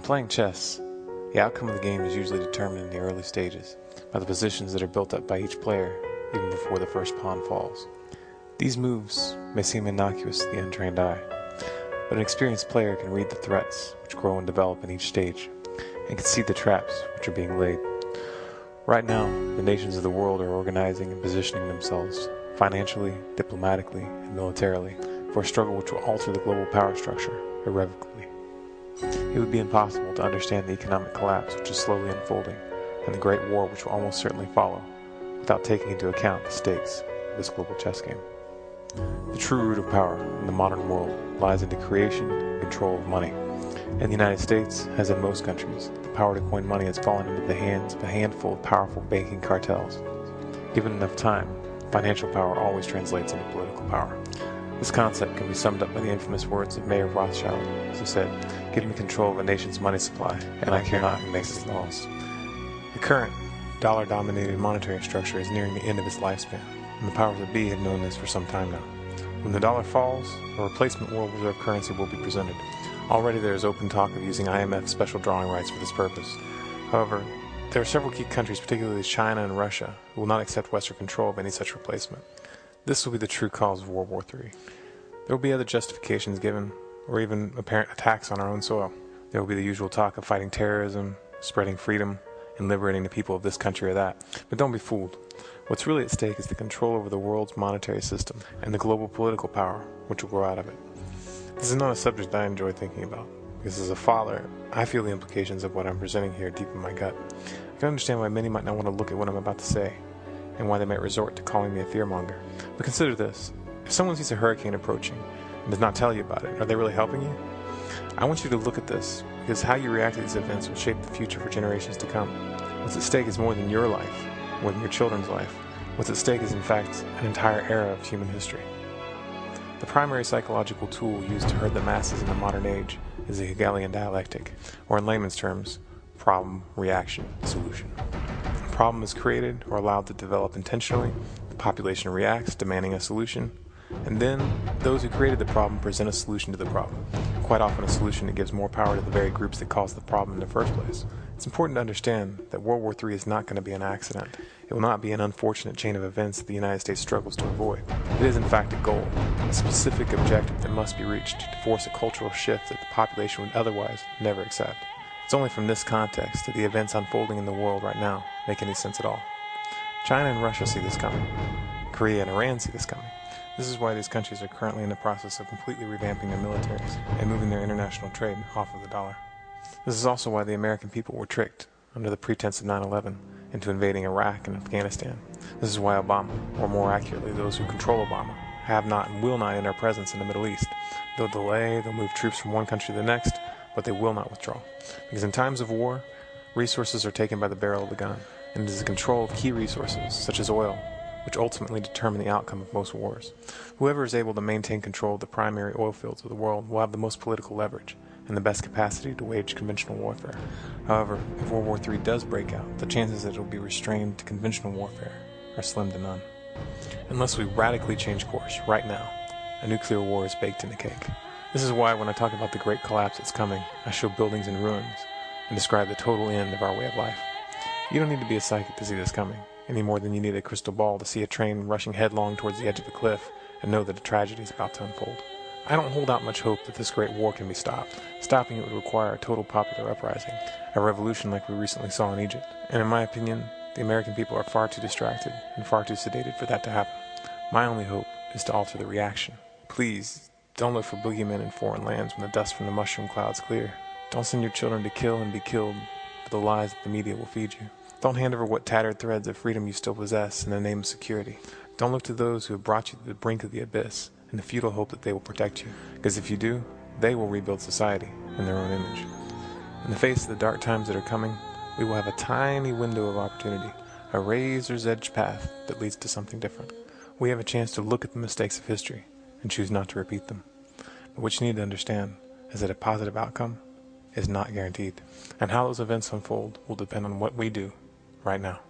When playing chess, the outcome of the game is usually determined in the early stages by the positions that are built up by each player even before the first pawn falls. These moves may seem innocuous to the untrained eye, but an experienced player can read the threats which grow and develop in each stage and can see the traps which are being laid. Right now, the nations of the world are organizing and positioning themselves financially, diplomatically, and militarily for a struggle which will alter the global power structure irrevocably. It would be impossible to understand the economic collapse which is slowly unfolding and the great war which will almost certainly follow without taking into account the stakes of this global chess game. The true root of power in the modern world lies in the creation and control of money. In the United States, as in most countries, the power to coin money has fallen into the hands of a handful of powerful banking cartels. Given enough time, financial power always translates into political power. This concept can be summed up by the infamous words of Mayor Rothschild, who said, Give me control of a nation's money supply, and I care not who makes its laws. The current dollar dominated monetary structure is nearing the end of its lifespan, and the powers that be have known this for some time now. When the dollar falls, a replacement world reserve currency will be presented. Already there is open talk of using IMF special drawing rights for this purpose. However, there are several key countries, particularly China and Russia, who will not accept Western control of any such replacement. This will be the true cause of World War III. There will be other justifications given, or even apparent attacks on our own soil. There will be the usual talk of fighting terrorism, spreading freedom, and liberating the people of this country or that. But don't be fooled. What's really at stake is the control over the world's monetary system and the global political power which will grow out of it. This is not a subject I enjoy thinking about, because as a father, I feel the implications of what I'm presenting here deep in my gut. I can understand why many might not want to look at what I'm about to say, and why they might resort to calling me a fearmonger. But consider this if someone sees a hurricane approaching and does not tell you about it, are they really helping you? I want you to look at this because how you react to these events will shape the future for generations to come. What's at stake is more than your life, more than your children's life. What's at stake is, in fact, an entire era of human history. The primary psychological tool used to herd the masses in the modern age is the Hegelian dialectic, or in layman's terms, problem, reaction, solution. A problem is created or allowed to develop intentionally, the population reacts, demanding a solution, and then those who created the problem present a solution to the problem. Quite often, a solution that gives more power to the very groups that caused the problem in the first place. It's important to understand that World War III is not going to be an accident. It will not be an unfortunate chain of events that the United States struggles to avoid. It is, in fact, a goal, a specific objective that must be reached to force a cultural shift that the population would otherwise never accept. It's only from this context that the events unfolding in the world right now make any sense at all. China and Russia see this coming. Korea and Iran see this coming. This is why these countries are currently in the process of completely revamping their militaries and moving their international trade off of the dollar. This is also why the American people were tricked, under the pretense of 9 11, into invading Iraq and Afghanistan. This is why Obama, or more accurately, those who control Obama, have not and will not end our presence in the Middle East. They'll delay, they'll move troops from one country to the next, but they will not withdraw. Because in times of war, resources are taken by the barrel of the gun, and it is the control of key resources, such as oil, which ultimately determine the outcome of most wars. Whoever is able to maintain control of the primary oil fields of the world will have the most political leverage and the best capacity to wage conventional warfare. However, if World War III does break out, the chances that it will be restrained to conventional warfare are slim to none. Unless we radically change course right now, a nuclear war is baked in the cake. This is why when I talk about the great collapse that's coming, I show buildings in ruins and describe the total end of our way of life. You don't need to be a psychic to see this coming any more than you need a crystal ball to see a train rushing headlong towards the edge of a cliff and know that a tragedy is about to unfold. I don't hold out much hope that this great war can be stopped. Stopping it would require a total popular uprising, a revolution like we recently saw in Egypt. And in my opinion, the American people are far too distracted and far too sedated for that to happen. My only hope is to alter the reaction. Please, don't look for boogeymen in foreign lands when the dust from the mushroom clouds clear. Don't send your children to kill and be killed for the lies that the media will feed you. Don't hand over what tattered threads of freedom you still possess in the name of security. Don't look to those who have brought you to the brink of the abyss in the futile hope that they will protect you. Because if you do, they will rebuild society in their own image. In the face of the dark times that are coming, we will have a tiny window of opportunity, a razor's edge path that leads to something different. We have a chance to look at the mistakes of history and choose not to repeat them. But what you need to understand is that a positive outcome is not guaranteed, and how those events unfold will depend on what we do right now.